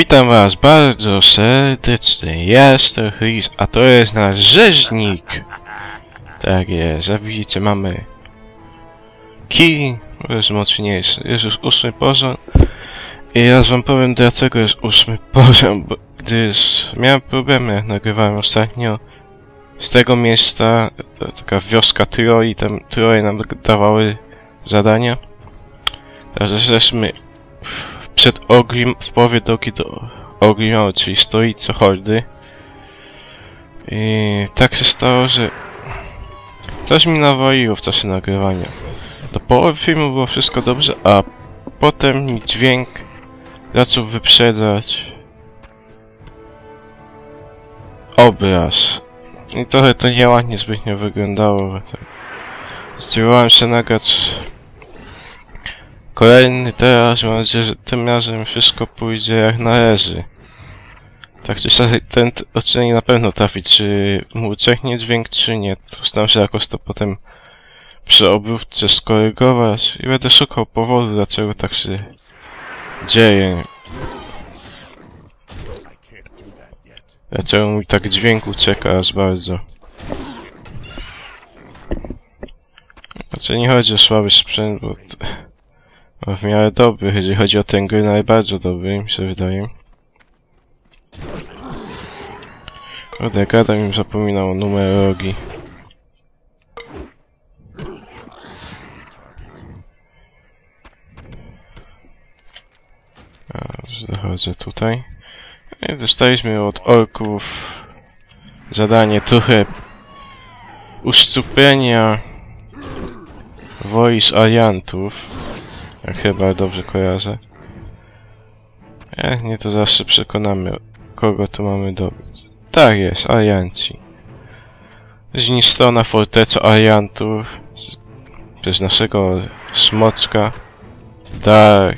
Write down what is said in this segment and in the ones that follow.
Witam was bardzo serdecznie, jestem Chris, a to jest nasz rzeźnik. Tak jest, jak widzicie mamy kij, jest mocniejszy, jest już ósmy poziom. I ja wam powiem dlaczego jest ósmy poziom, bo gdyż miałem problemy jak nagrywałem ostatnio z tego miejsca, to taka wioska Troi, tam Troje nam dawały zadania. Także żeśmy przed Ogrim, w połowie do Ogrimowy, czyli stolicy Hordy. I tak się stało, że coś mi nawaliło w czasie nagrywania. Do połowy filmu było wszystko dobrze, a potem mi dźwięk zaczął wyprzedzać obraz. I trochę to nieładnie zbytnio wyglądało. Tak. Się nagrać Kolejny teraz, mam nadzieję, że tym razem wszystko pójdzie jak należy. Tak czy siak ten odcinek na pewno trafi, czy mu ucieknie dźwięk, czy nie. Staram się jakoś to potem przy obróbce skorygować i będę szukał powodu, dlaczego tak się dzieje. Dlaczego mi tak dźwięk ucieka aż bardzo. Znaczy nie chodzi o słaby sprzęt, bo... To... No, w miarę dobry, jeżeli chodzi o tę grę, nawet bardzo dobry, mi się wydaje. Kurde, gada mi zapominał o numerologii. Zachodzę tutaj. I dostaliśmy od orków zadanie trochę uszczuplenia wojsk aliantów. Chyba dobrze kojarzę. Jak nie, to zawsze przekonamy, kogo tu mamy dobyć. Tak jest, alianci. Zniszczona forteca aliantów przez naszego smoczka. Tak.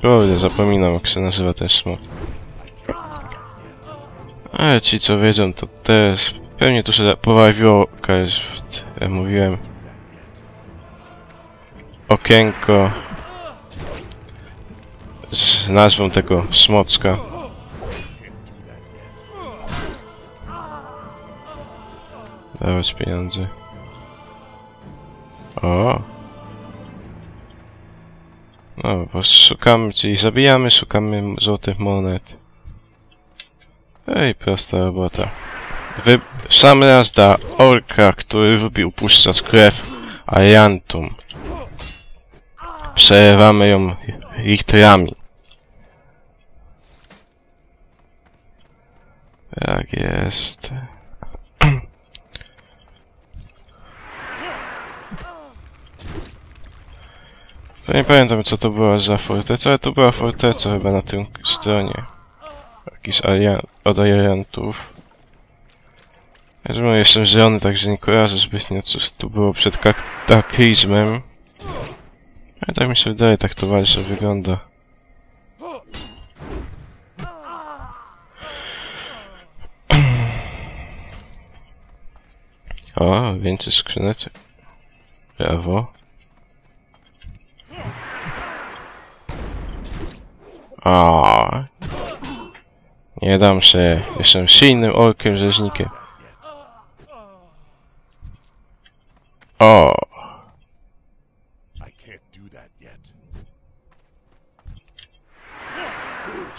Kurde, zapominam jak się nazywa ten smok. Ale ci co wiedzą to też... Pewnie tu się pojawiło, jak mówiłem, okienko z nazwą tego smocka. Dawać pieniądze. O! No, bo szukamy, czyli zabijamy, szukamy złotych monet. Ej, prosta robota. Wy... Sam raz da orka, który lubi upuszczać krew Aliantum. Przelewamy ją litrami. Jak jest. To nie pamiętam co to była za forteca, ale to była forteca chyba na tym stronie. Jakiś alian od aliantów. Ja jestem zielony, także nie kojarzę zbytnio co tu było przed kataklizmem. Ale tak mi się wydaje, tak to walczy wygląda. O, więcej skrzyneczek. Brawo. O, nie dam się. Jestem silnym orkiem rzeźnikiem. O.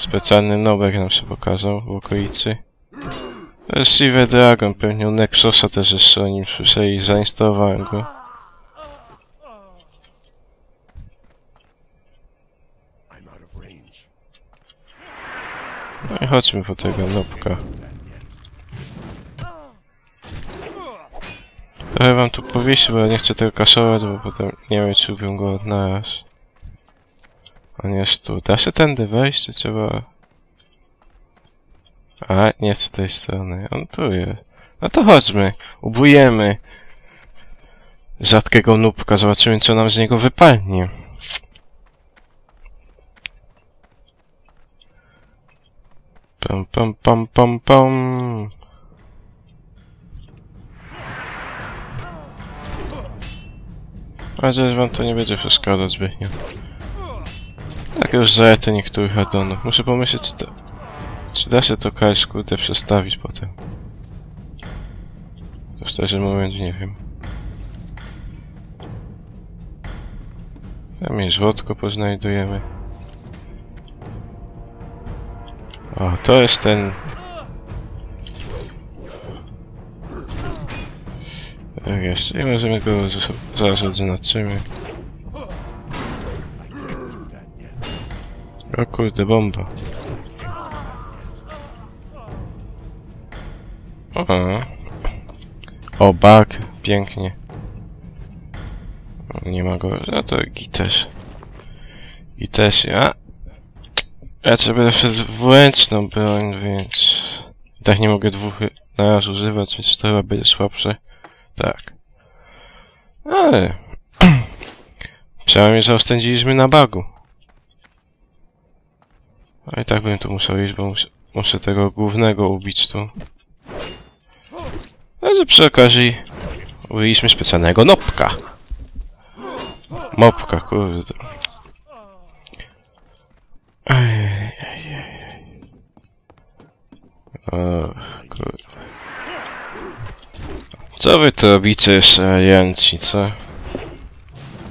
Specjalny nobek nam się pokazał w okolicy. To jest Dragon, pewnie u Nexosa też jeszcze o nim słyszeli, zainstalowałem go. No i chodźmy po tego nobka. Trochę wam tu powiesił, bo ja nie chcę tego kaszować, bo potem nie wiem czy lubią go odnaleźć. On jest tu. Da się tędy wejść, czy trzeba... A, nie z tej strony. On tu jest. No to chodźmy. Ubujemy rzadkiego nubka. Zobaczymy, co nam z niego wypadnie. Pam, pam, pam, pam, pam. Ale wam to nie będzie przeszkadzać zbytnio. Tak już zajęte niektórych addonów. Muszę pomyśleć, czy, to, czy da się to kajś kurde przestawić potem. To szczerze mówiąc nie wiem. Tam jest żłotko poznajdujemy. O, to jest ten... Tak jest, i możemy go zaraz odznaczymy. O kurde, bomba. O, o bug, pięknie. Nie ma go, no to i też. I też, ja... Ja sobie wszedł w ręczną broń, więc... Tak nie mogę dwóch naraz używać, więc to chyba będzie słabsze. Tak. Ale... Przynajmniej zaoszczędziliśmy na bagu. A i tak bym tu musiał iść, bo mus muszę tego głównego ubić tu. Ale że przy okazji ubiliśmy specjalnego nopka. Mopka, kurde. Ejejejej. O, kurde. Co wy to robicie, szaleńci, co?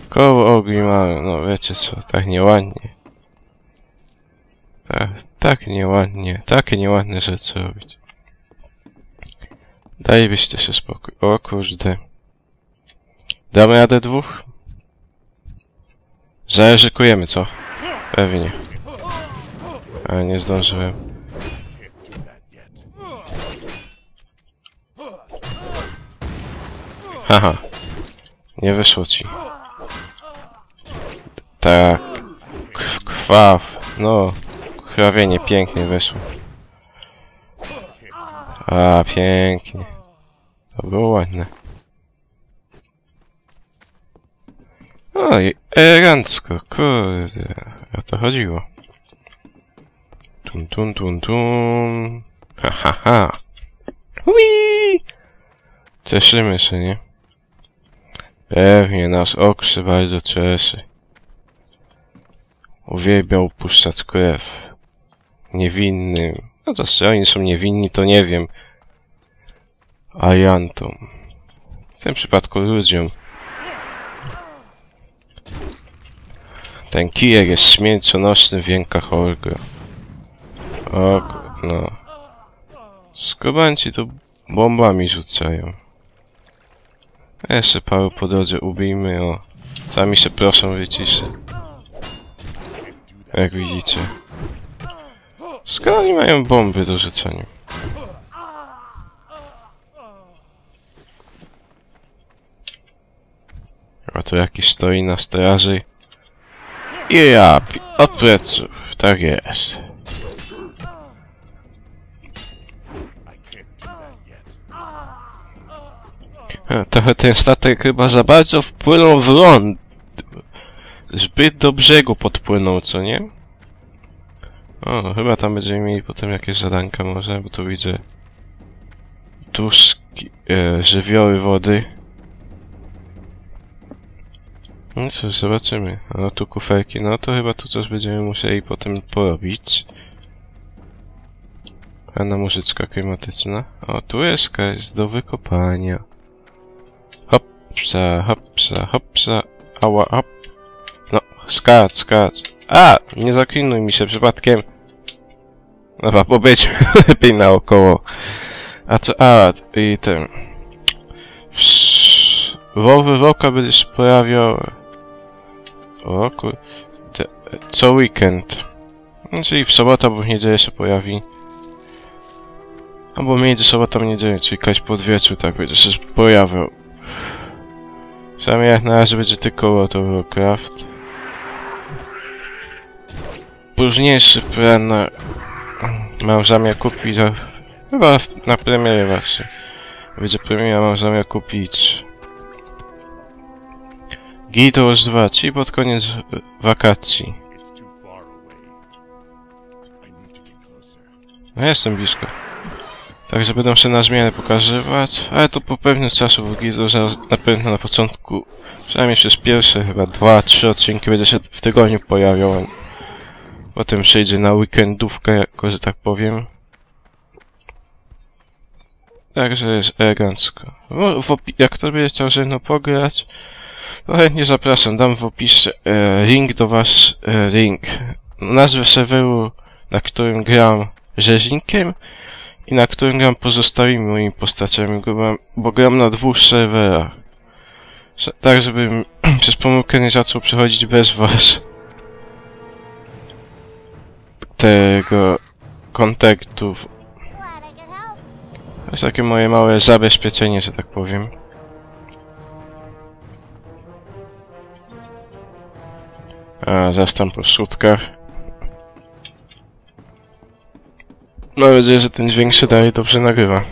Koło ogni mają, no wiecie co, tak nieładnie. Tak, tak nieładnie, takie nieładne rzeczy robić. Dajbyście się spokój. O kurde. Damy radę dwóch? Zaryzykujemy, co? Pewnie. Ale nie zdążyłem. Haha. Nie wyszło ci. Tak. K- Krwaw. No. Krwawienie pięknie wyszło. A, pięknie. To było ładne. Oj, elegancko, kurde. O to chodziło. Tum, tum, tum, tum. Ha, ha, ha. Hui! Cieszymy się, nie? Pewnie, nasz okrzy bardzo cieszy. Uwielbiał puszczać krew. Niewinnym. No to czy oni są niewinni, to nie wiem. Aliantom. W tym przypadku ludziom. Ten kijek jest śmiercionośny w jękach Olga. O, no. Skobanci to bombami rzucają. Jeszcze paru po drodze ubijmy, o. Sami się proszę wyciszy. Jak widzicie. Skoro oni mają bomby do rzucania? A tu jakiś stoi na straży. I ja, od pleców, tak jest. Trochę ten statek chyba za bardzo wpłynął w ląd. Zbyt do brzegu podpłynął, co nie? O, chyba tam będziemy mieli potem jakieś zadanka może, bo tu widzę tuszki, e, żywioły wody. No cóż, zobaczymy. No tu kuferki, no to chyba tu coś będziemy musieli potem porobić. Fajna muzyczka klimatyczna. O, tu jest jakaś do wykopania. Hopsa, hopsa, hopsa, ała, hop. No, skacz, skacz. A! Nie zaklinuj mi się przypadkiem. Dobra, pobyć lepiej naokoło. A co? A, i ten... Wowy Woka będzie się pojawiał... O Co weekend. Czyli w sobotę albo w niedzielę się pojawi. Albo między sobotą a niedzielą, czyli jakaś podwieczór tak będzie się pojawiał. Przynajmniej jak na razie będzie tylko World of Warcraft. Późniejszy plan na... mam zamiar kupić, chyba na premierę właśnie. Będzie premiera, mam zamiar kupić Guild Wars 2, czyli pod koniec wakacji. No jestem blisko. Także będą się na zmianę pokazywać, ale to po pewnym czasie w Guild na pewno na początku, przynajmniej przez pierwsze chyba 2-3 odcinki będzie się w tygodniu pojawiał. Potem przejdzie na weekendówkę, jako że tak powiem. Także jest elegancko. No, jak kto będzie chciał ze mną pograć, to chętnie zapraszam. Dam w opisie e, link do was, e, link. Nazwę serweru, na którym gram rzeźnikiem i na którym gram pozostałymi moimi postaciami, bo gram- na dwóch serwerach. Tak, żebym przez pomyłkę nie zaczął przechodzić bez was tego kontaktów. To jest takie moje małe zabezpieczenie, że tak powiem. A, zastam po środkach. Mam nadzieję, że ten dźwięk się dalej dobrze nagrywa.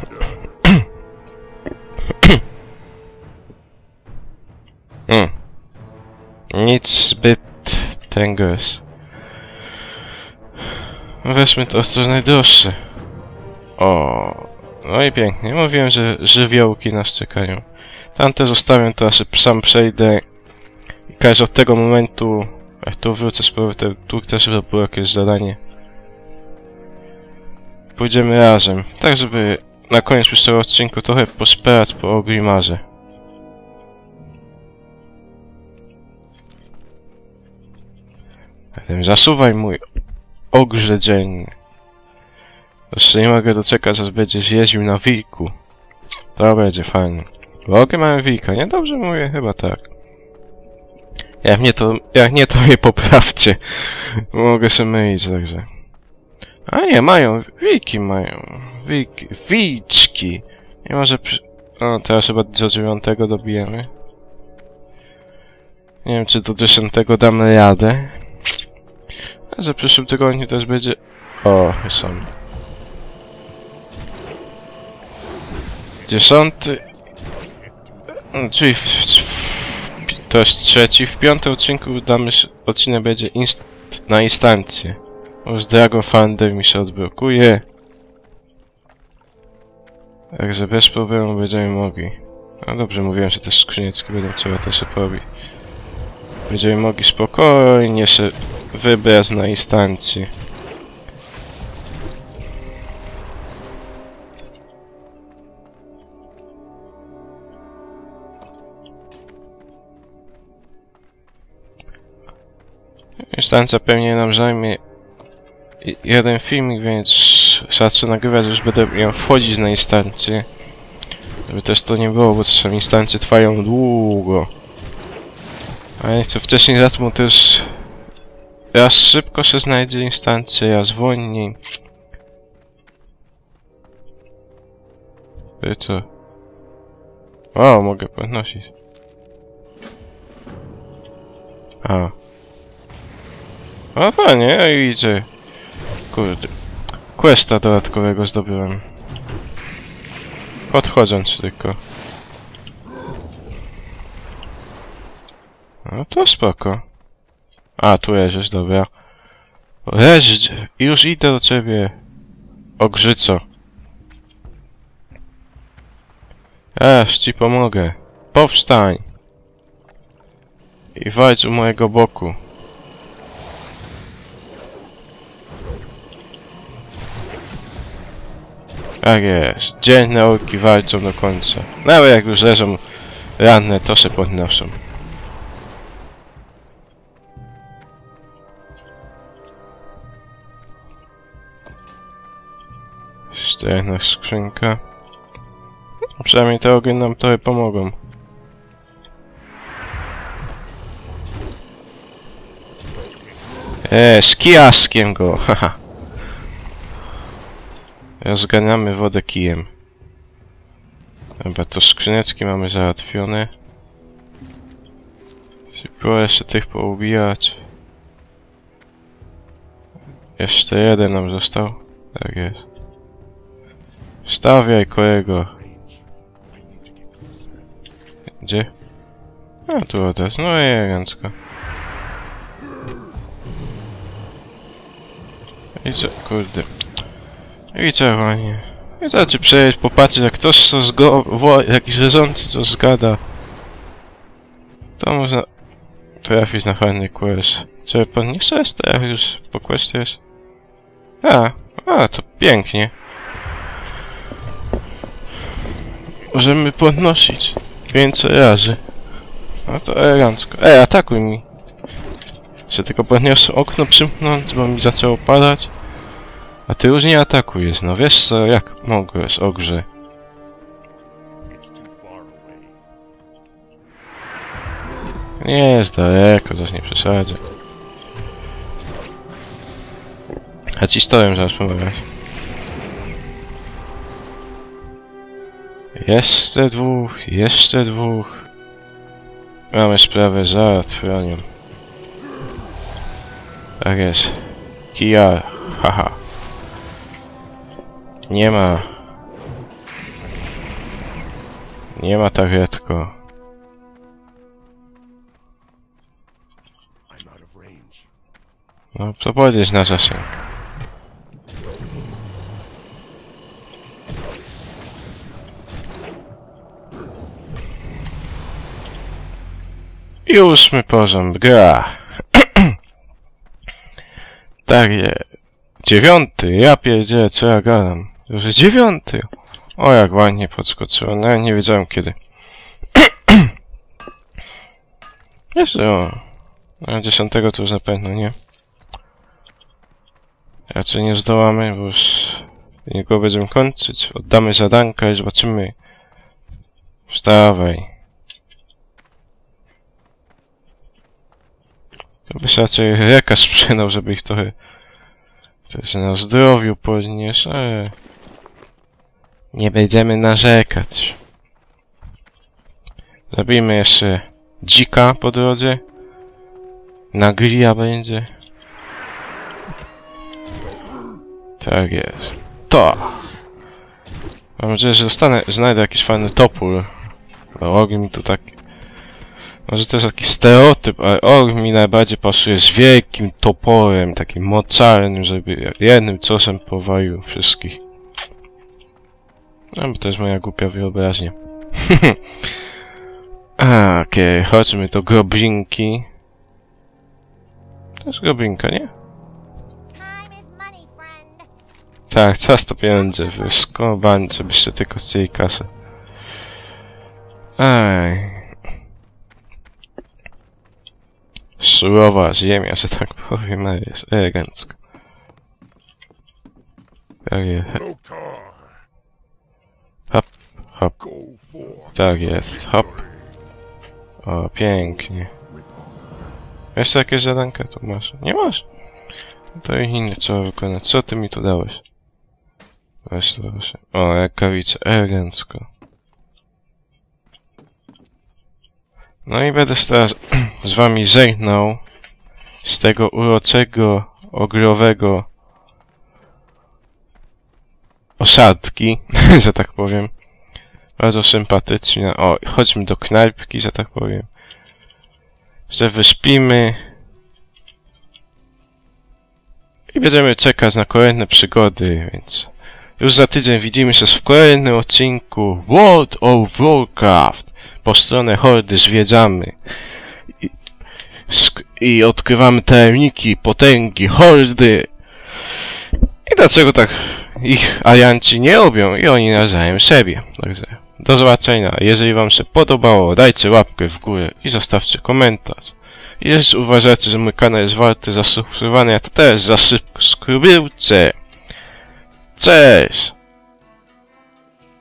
mm. Nic zbyt tęgos. Weźmy to, co najdroższe. O, no i pięknie. Mówiłem, że żywiołki nas czekają. Tamte zostawiam, to aż sam przejdę. I każdy od tego momentu, jak tu wrócę z powrotem, tu też było jakieś zadanie. Pójdziemy razem, tak żeby na koniec pierwszego odcinku trochę poszperać po Ogrimarze. Zasuwaj mój ogrze dzień. Jeszcze nie mogę doczekać, aż będziesz jeździł na wilku. To będzie fajnie. Bo ogie mamy wilka, nie? Dobrze mówię? Chyba tak. Jak nie to, jak nie to mnie poprawcie. Mogę się mylić, także. A nie, mają, wilki mają. Wilki, wilczki. Nie może przy... O, teraz chyba do dziewiątego dobijemy. Nie wiem, czy do dziesiątego damy radę. Że w przyszłym tygodniu też będzie... O, są. Dziesiąty... Mm, Czyli w, w, to jest trzeci. W piątym odcinku damy się, odcinek będzie inst, na instancję. Bo z Dragon Thunder mi się odblokuje. Także bez problemu będziemy mogli. No dobrze, mówiłem, że też skrzyniecki będą trzeba też robić. Będziemy mogli spokojnie się wybrać na instancję. Instancja pewnie nam zajmie jeden filmik, więc zacznę nagrywać, już będę miał wchodzić na instancję. Żeby też to nie było, bo czasami instancje trwają długo. A jak to wcześniej zacznę też raz szybko się znajdzie instancję, raz wolniej. I co? O, mogę podnosić. A. O, fajnie, ja widzę. Kurde. Questa dodatkowego zdobyłem. Podchodząc tylko. No to spoko. A, tu leżysz, dobra. Leż, już idę do ciebie. Ogrzyco. Aż ci pomogę. Powstań. I walcz u mojego boku. Tak jest. Dzień nauki walczą do końca. Nawet jak już leżą ranne, to się podnoszą. Jeszcze jedna skrzynka. Przynajmniej te ogień nam trochę pomogą. Eee, z kijaszkiem go, haha. Rozganiamy wodę kijem. Dobra, to skrzyneczki mamy załatwione. Było jeszcze tych poubijać. Jeszcze jeden nam został. Tak jest. Stawiaj kolego. Gdzie? A tu odez. No i elegancko. I co? Kurde. I co, panie? I co ci przejeść, popatrzeć jak ktoś co zgo... Jakiś leżący co zgada. To można trafić na fajny quest. Co podniesiesz? Tak, już po kwestii jest. A, a, to pięknie. Możemy podnosić więcej razy. No to elegancko. Ej, atakuj mi. Chcę tylko podniosę okno przymknąć, bo mi zaczęło padać. A ty już nie atakujesz, no wiesz co, jak mogłeś, ogrze. Nie jest daleko, też nie przesadzę. A ci stołem, zaraz pomagać. Jeszcze dwóch, jeszcze dwóch. Mamy sprawę załatwioną. Tak jest. Kia, haha. Nie ma. Nie ma tak rzadko. No, to podjedź na zasięg. I ósmy poziom, gra. tak je. Dziewiąty, ja pierdzielę, co ja gadam. Już dziewiąty. O, jak ładnie podskoczyło, no nie wiedziałem kiedy. Jeszcze o. A dziesiątego to już na pewno nie. Raczej nie zdołamy, bo już niego będziemy kończyć. Oddamy zadanka i zobaczymy. Wstawaj. To byś raczej reka sprzedał, żeby ich trochę też na zdrowiu podnieść, ale nie będziemy narzekać. Zabijmy jeszcze dzika po drodze. Na grilla będzie. Tak jest. To! Mam nadzieję, że dostanę, znajdę jakiś fajny topór. Bo og mi tu tak... Może też jakiś stereotyp, ale og mi najbardziej pasuje z wielkim toporem, takim mocarnym, żeby jednym ciosem powalił wszystkich. No bo to jest moja głupia wyobraźnia. Okej, chodźmy do groblinki. To jest groblinka, nie? Tak, czas to pieniądze, wy skobańcy, byście tylko chcieli kasę. Aj. Surowa ziemia, że tak powiem, ale jest elegancko. Tak jest, hop, forth. tak jest, hop. O, pięknie. Jeszcze jakieś zadanka tu masz? Nie masz? No To ich inne trzeba wykonać. Co ty mi tu dałeś? Weź to proszę. O, rękawice, elegancko. No i będę teraz z wami żegnał z tego uroczego, ogrowego osadki, że tak powiem. Bardzo sympatycznie. O, chodźmy do knajpki, że tak powiem. Że wyspimy. I będziemy czekać na kolejne przygody, więc już za tydzień widzimy się w kolejnym odcinku World of Warcraft. Po stronę Hordy zwiedzamy i, i odkrywamy tajemniki, potęgi Hordy. I dlaczego tak ich alianci nie robią i oni nawzajem siebie. Także do zobaczenia. Jeżeli wam się podobało, dajcie łapkę w górę i zostawcie komentarz. Jeśli uważacie, że mój kanał jest warty zasubskrybowania, to też zasubskrybujcie. Cześć!